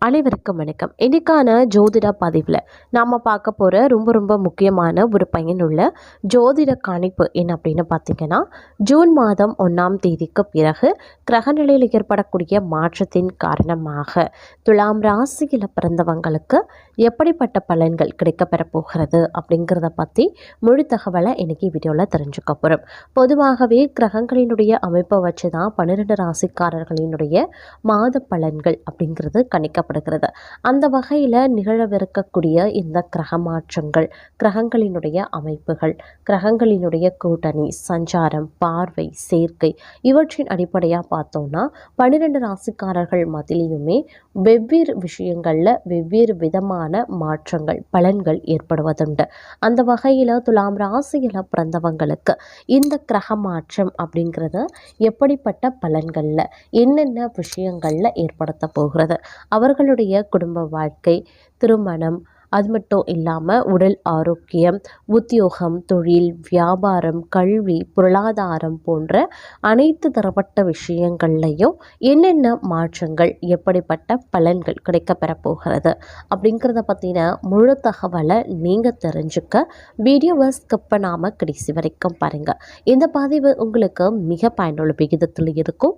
அனைவருக்கும் வணக்கம். இன்றைக்கான ஜோதிட பதிவில் நாம் பார்க்க போகிற ரொம்ப ரொம்ப முக்கியமான ஒரு பயனுள்ள ஜோதிட கணிப்பு என்ன அப்படின்னு பார்த்தீங்கன்னா ஜூன் மாதம் ஒன்றாம் தேதிக்கு பிறகு கிரகநிலையில் ஏற்படக்கூடிய மாற்றத்தின் காரணமாக துலாம் ராசியில் பிறந்தவங்களுக்கு எப்படிப்பட்ட பலன்கள் கிடைக்கப்பெற போகிறது அப்படிங்கிறத பற்றி முழு தகவலை இன்னைக்கு வீடியோவில் தெரிஞ்சுக்க போகிறோம் பொதுவாகவே கிரகங்களினுடைய அமைப்பை வச்சு தான் பன்னிரெண்டு ராசிக்காரர்களினுடைய மாத பலன்கள் அப்படிங்கிறது கணிக்கப்படுகிறது அந்த வகையில் நிகழவிருக்கக்கூடிய இந்த கிரக மாற்றங்கள் கிரகங்களினுடைய அமைப்புகள் கிரகங்களினுடைய கூட்டணி சஞ்சாரம் பார்வை சேர்க்கை இவற்றின் அடிப்படையாக பார்த்தோம்னா பன்னிரெண்டு ராசிக்காரர்கள் மத்தியிலையுமே வெவ்வேறு விஷயங்களில் வெவ்வேறு விதமான மாற்றங்கள் பலன்கள் ஏற்படுவதுண்டு. அந்த வகையில் துலாம் ராசியில் பிறந்தவங்களுக்கு இந்த கிரக மாற்றம் அப்படிங்கிறது எப்படிப்பட்ட பலன்களில் என்னென்ன விஷயங்களில் ஏற்படுத்த போகிறது? அவர்கள் அவர்களுடைய குடும்ப வாழ்க்கை திருமணம் அது மட்டும் இல்லாமல் உடல் ஆரோக்கியம் உத்தியோகம் தொழில் வியாபாரம் கல்வி பொருளாதாரம் போன்ற அனைத்து தரப்பட்ட விஷயங்கள்லையும் என்னென்ன மாற்றங்கள் எப்படிப்பட்ட பலன்கள் கிடைக்கப்பெற போகிறது அப்படிங்கிறத பற்றின முழு தகவலை நீங்கள் தெரிஞ்சுக்க வீடியோவை ஸ்கிப் பண்ணாமல் கடைசி வரைக்கும் பாருங்கள் இந்த பதிவு உங்களுக்கு மிக பயனுள்ள விகிதத்தில் இருக்கும்.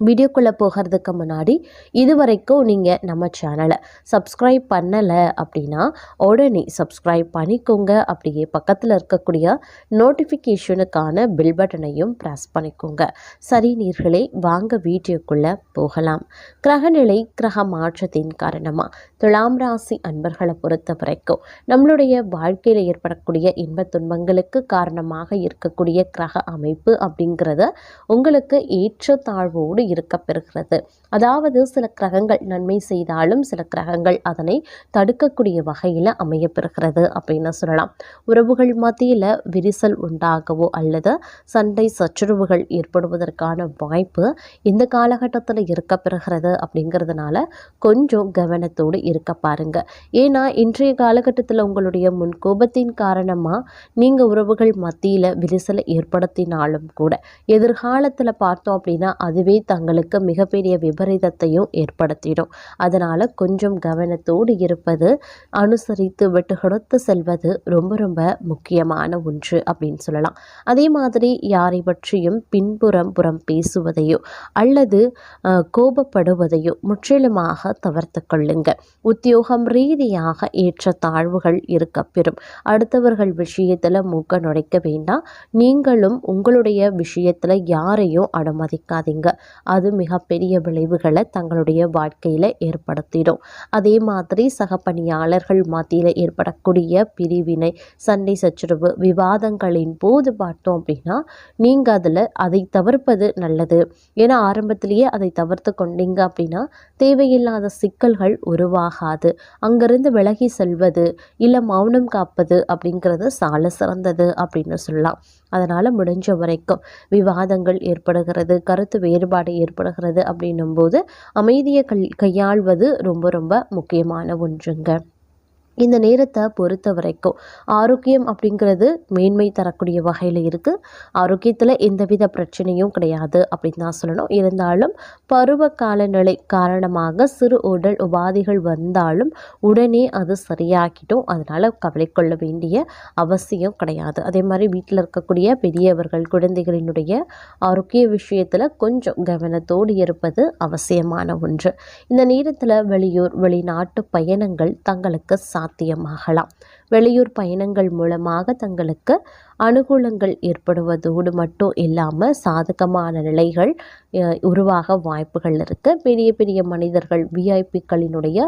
வீடியோக்குள்ளே போகிறதுக்கு முன்னாடி இது வரைக்கும் நீங்கள் நம்ம சேனலை சப்ஸ்கிரைப் பண்ணலை அப்படின்னா உடனே சப்ஸ்கிரைப் பண்ணிக்கோங்க. அப்படியே பக்கத்தில் இருக்கக்கூடிய நோட்டிஃபிகேஷனுக்கான பில் பட்டனையும் ப்ரெஸ் பண்ணிக்கோங்க. சரி நீர்களே வாங்க வீடியோக்குள்ளே போகலாம். கிரகநிலை கிரக மாற்றத்தின் காரணமாக துலாம் ராசி அன்பர்களை பொறுத்த வரைக்கும் நம்மளுடைய வாழ்க்கையில் ஏற்படக்கூடிய இன்ப துன்பங்களுக்கு காரணமாக இருக்கக்கூடிய கிரக அமைப்பு அப்படிங்கிறத உங்களுக்கு ஏற்றத்தாழ்வோடு இருக்கப்பெறுகிறது. அதாவது சில கிரகங்கள் நன்மை செய்தாலும் சில கிரகங்கள் அதனை தடுக்கக்கூடிய வகையில் அமையப்பெறுகிறது அப்படின்னு சொல்லலாம். உறவுகள் மத்தியில் விரிசல் உண்டாகவோ அல்லது சண்டை சச்சுரவுகள் ஏற்படுவதற்கான வாய்ப்பு இந்த காலகட்டத்தில் இருக்கப்பெறுகிறது அப்படிங்கிறதுனால கொஞ்சம் கவனத்தோடு இருக்க பாருங்க. ஏன்னா இன்றைய காலகட்டத்தில் உங்களுடைய முன் கோபத்தின் காரணமாக நீங்கள் உறவுகள் மத்தியில் விரிசலை ஏற்படுத்தினாலும் கூட எதிர்காலத்தில் பார்த்தோம் அப்படின்னா அதுவே தங்களுக்கு மிகப்பெரிய விபரீதத்தையும் ஏற்படுத்திடும். அதனால் கொஞ்சம் கவனத்தோடு இருப்பது அனுசரித்து விட்டு கொடுத்து செல்வது ரொம்ப ரொம்ப முக்கியமான ஒன்று அப்படின்னு சொல்லலாம். அதே மாதிரி யாரை பற்றியும் பின்புறம் புறம் பேசுவதையோ அல்லது கோபப்படுவதையோ முற்றிலுமாக தவிர்த்து கொள்ளுங்க. உத்தியோகம் ரீதியாக ஏற்ற தாழ்வுகள் இருக்கப்பெறும். அடுத்தவர்கள் விஷயத்தில் மூக்க நுழைக்க வேண்டாம். நீங்களும் உங்களுடைய விஷயத்தில் யாரையும் அனுமதிக்காதீங்க. அது மிகப்பெரிய விளைவுகளை தங்களுடைய வாழ்க்கையில் ஏற்படுத்திடும். அதே மாதிரி சக பணியாளர்கள் மத்தியில் ஏற்படக்கூடிய பிரிவினை சண்டை சச்சரவு விவாதங்களின் போது பார்த்தோம் அப்படின்னா நீங்கள் அதில் அதை தவிர்ப்பது நல்லது. ஏன்னா ஆரம்பத்திலேயே அதை தவிர்த்து கொண்டீங்க அப்படின்னா தேவையில்லாத சிக்கல்கள் உருவாகாது. அங்கிருந்து விலகி செல்வது இல்லை மௌனம் காப்பது அப்படிங்கிறது சால சிறந்தது அப்படின்னு சொல்லலாம். அதனால் முடிஞ்ச வரைக்கும் விவாதங்கள் ஏற்படுகிறது கருத்து வேறுபாடு ஏற்படுகிறது அப்படின்னும் போது அமைதியை கல் கையாள்வது ரொம்ப ரொம்ப முக்கியமான ஒன்றுங்க. இந்த நேரத்தை பொறுத்த வரைக்கும் ஆரோக்கியம் அப்படிங்கிறது மேன்மை தரக்கூடிய வகையில் இருக்குது ஆரோக்கியத்தில் எந்தவித பிரச்சனையும் கிடையாது அப்படின்னு தான் சொல்லணும். இருந்தாலும் பருவ காலநிலை காரணமாக சிறு உடல் உபாதைகள் வந்தாலும் உடனே அது சரியாக்கிட்டும் அதனால் கவலை கொள்ள வேண்டிய அவசியம் கிடையாது. அதே மாதிரி வீட்டில் இருக்கக்கூடிய பெரியவர்கள் குழந்தைகளினுடைய ஆரோக்கிய விஷயத்தில் கொஞ்சம் கவனத்தோடு இருப்பது அவசியமான ஒன்று. இந்த நேரத்தில் வெளியூர் வெளிநாட்டு பயணங்கள் தங்களுக்கு சாத்தியமாகலாம். வெளியூர் பயணங்கள் மூலமாக தங்களுக்கு அனுகூலங்கள் ஏற்படுவதோடு மட்டும் இல்லாமல் சாதகமான நிலைகள் உருவாக வாய்ப்புகள் இருக்குது பெரிய பெரிய மனிதர்கள் விஐபிக்களினுடைய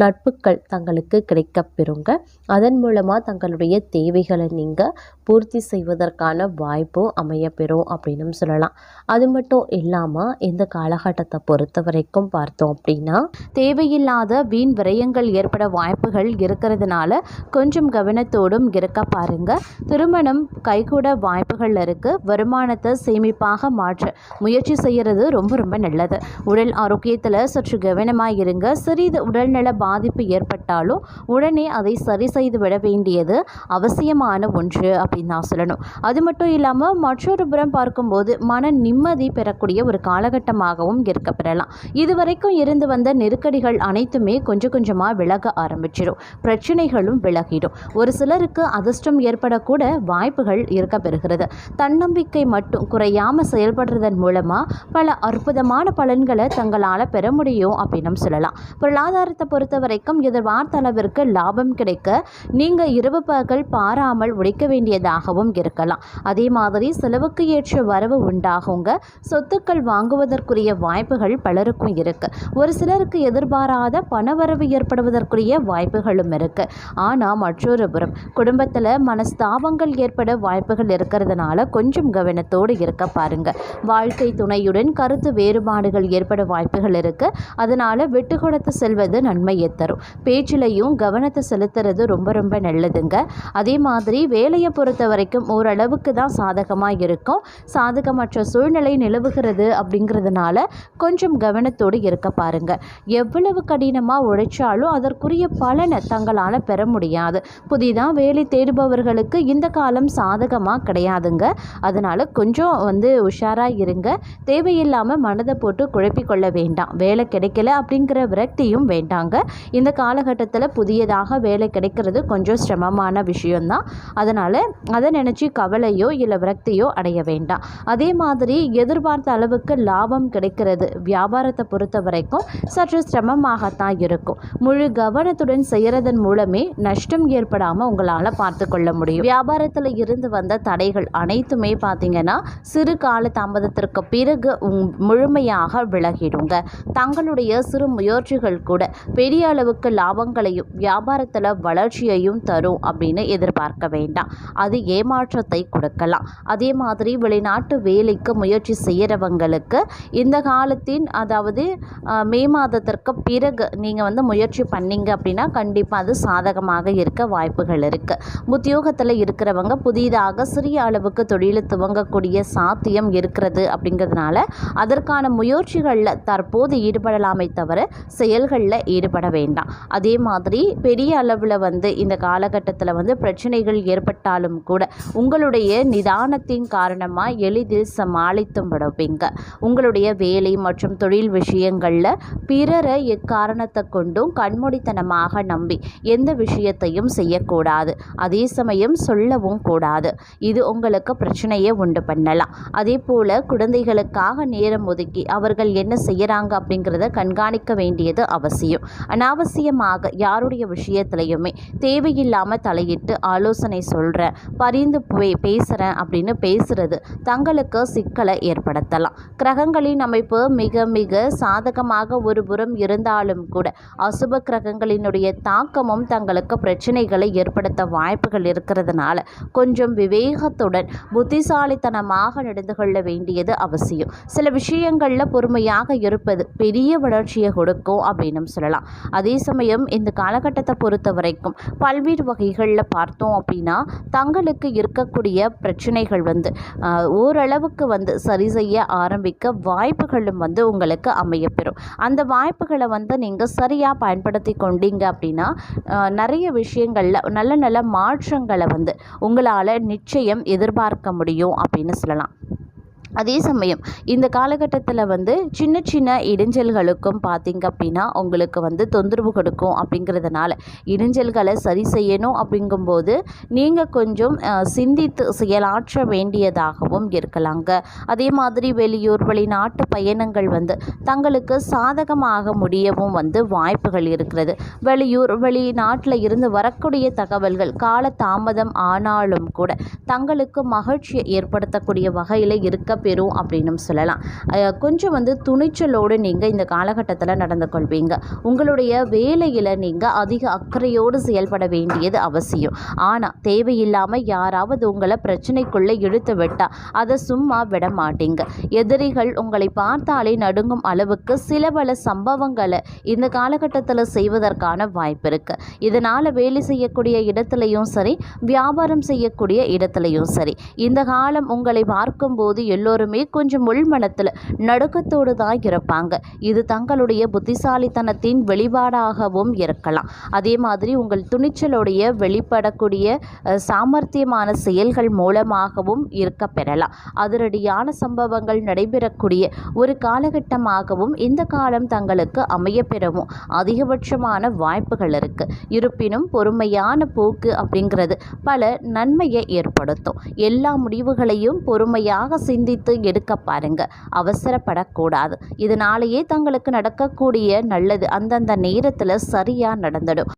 நட்புகள் தங்களுக்கு கிடைக்கப் பெறுங்க. அதன் மூலமாக தங்களுடைய தேவைகளை நீங்கள் பூர்த்தி செய்வதற்கான வாய்ப்பும் அமையப்பெறும் அப்படின்னு சொல்லலாம். அது மட்டும் இல்லாமல் இந்த காலகட்டத்தை பொறுத்த வரைக்கும் பார்த்தோம் அப்படின்னா தேவையில்லாத வீண் விரயங்கள் ஏற்பட வாய்ப்புகள் இருக்கிறதுனால கொஞ்சம் கவனத்தோடும் இருக்க பாருங்க. திருமணம் கைகூட வாய்ப்புகள் இருக்கு. வருமானத்தை சேமிப்பாக மாற்ற முயற்சி செய்கிறது ரொம்ப ரொம்ப நல்லது. உடல் ஆரோக்கியத்தில் சற்று கவனமாக இருங்க. சிறிது உடல்நல பாதிப்பு ஏற்பட்டாலும் உடனே அதை சரி செய்து விட வேண்டியது அவசியமான ஒன்று அப்படின்னு நான் சொல்லணும். அது மட்டும் இல்லாமல் மற்றொரு புறம் பார்க்கும்போது மன நிம்மதி பெறக்கூடிய ஒரு காலகட்டமாகவும் இருக்க பெறலாம். இதுவரைக்கும் இருந்து வந்த நெருக்கடிகள் அனைத்துமே கொஞ்சம் கொஞ்சமாக விலக ஆரம்பிச்சிடும் பிரச்சனைகளும் விலகிடும். ஒரு சிலருக்கு அதிர்ஷ்டம் ஏற்படக்கூட வாய்ப்புகள் இருக்க பெறுகிறது தன்னம்பிக்கை மட்டும் குறையாமல் செயல்படுறதன் மூலமாக பல அற்புதமான பலன்களை தங்களால் பெற முடியும் அப்படின்னு சொல்லலாம். பொருளாதாரத்தை பொறுத்த வரைக்கும் எதிர்பார்த்த அளவிற்கு லாபம் கிடைக்க நீங்கள் இரவு பகல் பாராமல் உழைக்க வேண்டியதாகவும் இருக்கலாம். அதே மாதிரி செலவுக்கு ஏற்ற வரவு உண்டாகுங்க. சொத்துக்கள் வாங்குவதற்குரிய வாய்ப்புகள் பலருக்கும் இருக்கு. ஒரு சிலருக்கு எதிர்பாராத பணவரவு ஏற்படுவதற்குரிய வாய்ப்புகளும் இருக்கு. ஆனால் மற்றொரு புறம் குடும்பத்தில் மனஸ்தாபங்கள் ஏற்பட வாய்ப்புகள் இருக்கிறதுனால கொஞ்சம் கவனத்தோடு இருக்க பாருங்க. வாழ்க்கை துணையுடன் கருத்து வேறுபாடுகள் ஏற்பட வாய்ப்புகள் இருக்கு. அதனால விட்டு கொடுத்து செல்வது நன்மையை தரும். பேச்சிலையும் கவனத்தை செலுத்துறது ரொம்ப ரொம்ப நல்லதுங்க. அதே மாதிரி வேலையை பொறுத்த வரைக்கும் ஓரளவுக்கு தான் சாதகமாக இருக்கும். சாதகமற்ற சூழ்நிலை நிலவுகிறது அப்படிங்கிறதுனால கொஞ்சம் கவனத்தோடு இருக்க பாருங்க. எவ்வளவு கடினமாக உழைச்சாலும் அதற்குரிய பலனை தங்களால் பெற முடியாது. புதிதாக வேலை தேடுபவர்களுக்கு இந்த காலம் சாதகமாக கிடையாதுங்க. அதனால் கொஞ்சம் வந்து உஷாராக இருங்க. தேவையில்லாமல் மனதை போட்டு குழப்பிக்கொள்ள வேண்டாம். வேலை கிடைக்கல அப்படிங்கிற விரக்தியும் வேண்டாங்க. இந்த காலகட்டத்தில் புதியதாக வேலை கிடைக்கிறது கொஞ்சம் சிரமமான விஷயம்தான். அதனால் அதை நினச்சி கவலையோ இல்லை விரக்தியோ அடைய வேண்டாம். அதே மாதிரி எதிர்பார்த்த அளவுக்கு லாபம் கிடைக்கிறது வியாபாரத்தை பொறுத்த வரைக்கும் சற்று சிரமமாகத்தான் இருக்கும். முழு கவனத்துடன் செய்கிறதன் மூலமே நஷ்டம் ஏற்படாமல் உங்களால் பார்த்து கொள்ள முடியும். வியாபாரத்தில் இருந்து வந்த தடைகள் அனைத்துமே பார்த்தீங்கன்னா சிறு கால தாமதத்திற்கு பிறகு முழுமையாக விலகிடுங்க. தங்களுடைய சிறு முயற்சிகள் கூட பெரிய அளவுக்கு லாபங்களையும் வியாபாரத்தில் வளர்ச்சியையும் தரும் அப்படின்னு எதிர்பார்க்க வேண்டாம். அது ஏமாற்றத்தை கொடுக்கலாம். அதே மாதிரி வெளிநாட்டு வேலைக்கு முயற்சி செய்கிறவங்களுக்கு இந்த காலத்தின் அதாவது மே மாதத்திற்கு பிறகு நீங்கள் வந்து முயற்சி பண்ணீங்க அப்படின்னா கண்டிப்பாக அது சாதகமாக இருக்க வாய்ப்புகள் இருக்குது உத்தியோகத்தில் இருக்கிறவங்க புதிதாக சிறிய அளவுக்கு தொழிலை துவங்கக்கூடிய சாத்தியம் இருக்கிறது அப்படிங்கிறதுனால அதற்கான முயற்சிகளில் தற்போது ஈடுபடலாமே தவிர செயல்களில் ஈடுபட வேண்டாம். அதே மாதிரி பெரிய அளவில் வந்து இந்த காலகட்டத்தில் வந்து பிரச்சனைகள் ஏற்பட்டாலும் கூட உங்களுடைய நிதானத்தின் காரணமாக எளிதில் சமாளித்தும் விடுவீங்க. உங்களுடைய வேலை மற்றும் தொழில் விஷயங்களில் பிறரை எக்காரணத்தை கொண்டும் கண்மூடித்தனமாக நம்பி எந்த விஷயத்தையும் செய்யக்கூடாது. அதே சமயம் சொல்லவும் கூடாது. இது உங்களுக்கு பிரச்சனையை உண்டு பண்ணலாம். அதே போல் குழந்தைகளுக்காக நேரம் ஒதுக்கி அவர்கள் என்ன செய்கிறாங்க அப்படிங்கிறத கண்காணிக்க வேண்டியது அவசியம். அனாவசியமாக யாருடைய விஷயத்துலையுமே தேவையில்லாமல் தலையிட்டு ஆலோசனை சொல்கிறேன் பரிந்து போய் பேசுகிறேன் அப்படின்னு பேசுகிறது தங்களுக்கு சிக்கலை ஏற்படுத்தலாம். கிரகங்களின் அமைப்பு மிக மிக சாதகமாக ஒரு புறம் இருந்தாலும் கூட அசுப கிரகங்களினுடைய தாக்கமும் தங்களுக்கு பிரச்சனை பிரச்சனைகளை ஏற்படுத்த வாய்ப்புகள் இருக்கிறதுனால கொஞ்சம் விவேகத்துடன் புத்திசாலித்தனமாக நடந்து கொள்ள வேண்டியது அவசியம். சில விஷயங்களில் பொறுமையாக இருப்பது பெரிய வளர்ச்சியை கொடுக்கும் அப்படின்னு சொல்லலாம். அதே சமயம் இந்த காலகட்டத்தை பொறுத்த வரைக்கும் பல்வேறு வகைகளில் பார்த்தோம் அப்படின்னா தங்களுக்கு இருக்கக்கூடிய பிரச்சனைகள் வந்து ஓரளவுக்கு வந்து சரி செய்ய ஆரம்பிக்க வாய்ப்புகளும் வந்து உங்களுக்கு அமையப்பெறும். அந்த வாய்ப்புகளை வந்து நீங்கள் சரியாக பயன்படுத்தி கொண்டீங்க அப்படின்னா நிறைய விஷயங்கள் விஷயங்களில் நல்ல நல்ல மாற்றங்களை வந்து உங்களால் நிச்சயம் எதிர்பார்க்க முடியும் அப்படின்னு சொல்லலாம். அதே சமயம் இந்த காலகட்டத்தில் வந்து சின்ன சின்ன இடைஞ்சல்களுக்கும் பார்த்தீங்க அப்படின்னா உங்களுக்கு வந்து தொந்தரவு கொடுக்கும் அப்படிங்கிறதுனால இடைஞ்சல்களை சரி செய்யணும் அப்படிங்கும்போது நீங்கள் கொஞ்சம் சிந்தித்து செயலாற்ற வேண்டியதாகவும் இருக்கலாங்க. அதே மாதிரி வெளியூர் வெளிநாட்டு பயணங்கள் வந்து தங்களுக்கு சாதகமாக முடியவும் வந்து வாய்ப்புகள் இருக்கிறது. வெளியூர் வெளிநாட்டில் இருந்து வரக்கூடிய தகவல்கள் கால தாமதம் ஆனாலும் கூட தங்களுக்கு மகிழ்ச்சியை ஏற்படுத்தக்கூடிய வகையில் இருக்க பெறும் அப்படின்னு சொல்லலாம். கொஞ்சம் வந்து துணிச்சலோடு நீங்கள் இந்த காலகட்டத்தில் நடந்து கொள்வீங்க. உங்களுடைய வேலையில் நீங்கள் அதிக அக்கறையோடு செயல்பட வேண்டியது அவசியம். ஆனால் தேவையில்லாமல் யாராவது உங்களை பிரச்சனைக்குள்ளே இழுத்து விட்டால் அதை சும்மா விட மாட்டீங்க. எதிரிகள் உங்களை பார்த்தாலே நடுங்கும் அளவுக்கு சில பல சம்பவங்களை இந்த காலகட்டத்தில் செய்வதற்கான வாய்ப்பு இருக்குது இதனால் வேலை செய்யக்கூடிய இடத்துலையும் சரி வியாபாரம் செய்யக்கூடிய இடத்துலையும் சரி. இந்த காலம் உங்களை பார்க்கும்போது எல்லோரும் கொஞ்சம் உள்மனத்தில் நடுக்கத்தோடு தான் இருப்பாங்க. இது தங்களுடைய புத்திசாலித்தனத்தின் வெளிப்பாடாகவும் இருக்கலாம். அதே மாதிரி உங்கள் துணிச்சலுடைய வெளிப்படக்கூடிய சாமர்த்தியமான செயல்கள் மூலமாகவும் இருக்க பெறலாம். அதிரடியான சம்பவங்கள் நடைபெறக்கூடிய ஒரு காலகட்டமாகவும் இந்த காலம் தங்களுக்கு அமையப்பெறவும் அதிகபட்சமான வாய்ப்புகள் இருக்கு. இருப்பினும் பொறுமையான போக்கு அப்படிங்கிறது பல நன்மையை ஏற்படுத்தும். எல்லா முடிவுகளையும் பொறுமையாக சிந்தித்து எடுக்க பாருங்க. அவசரப்படக்கூடாது. இதனாலேயே தங்களுக்கு நடக்கக்கூடிய நல்லது அந்தந்த நேரத்தில் சரியாக நடந்துடும்.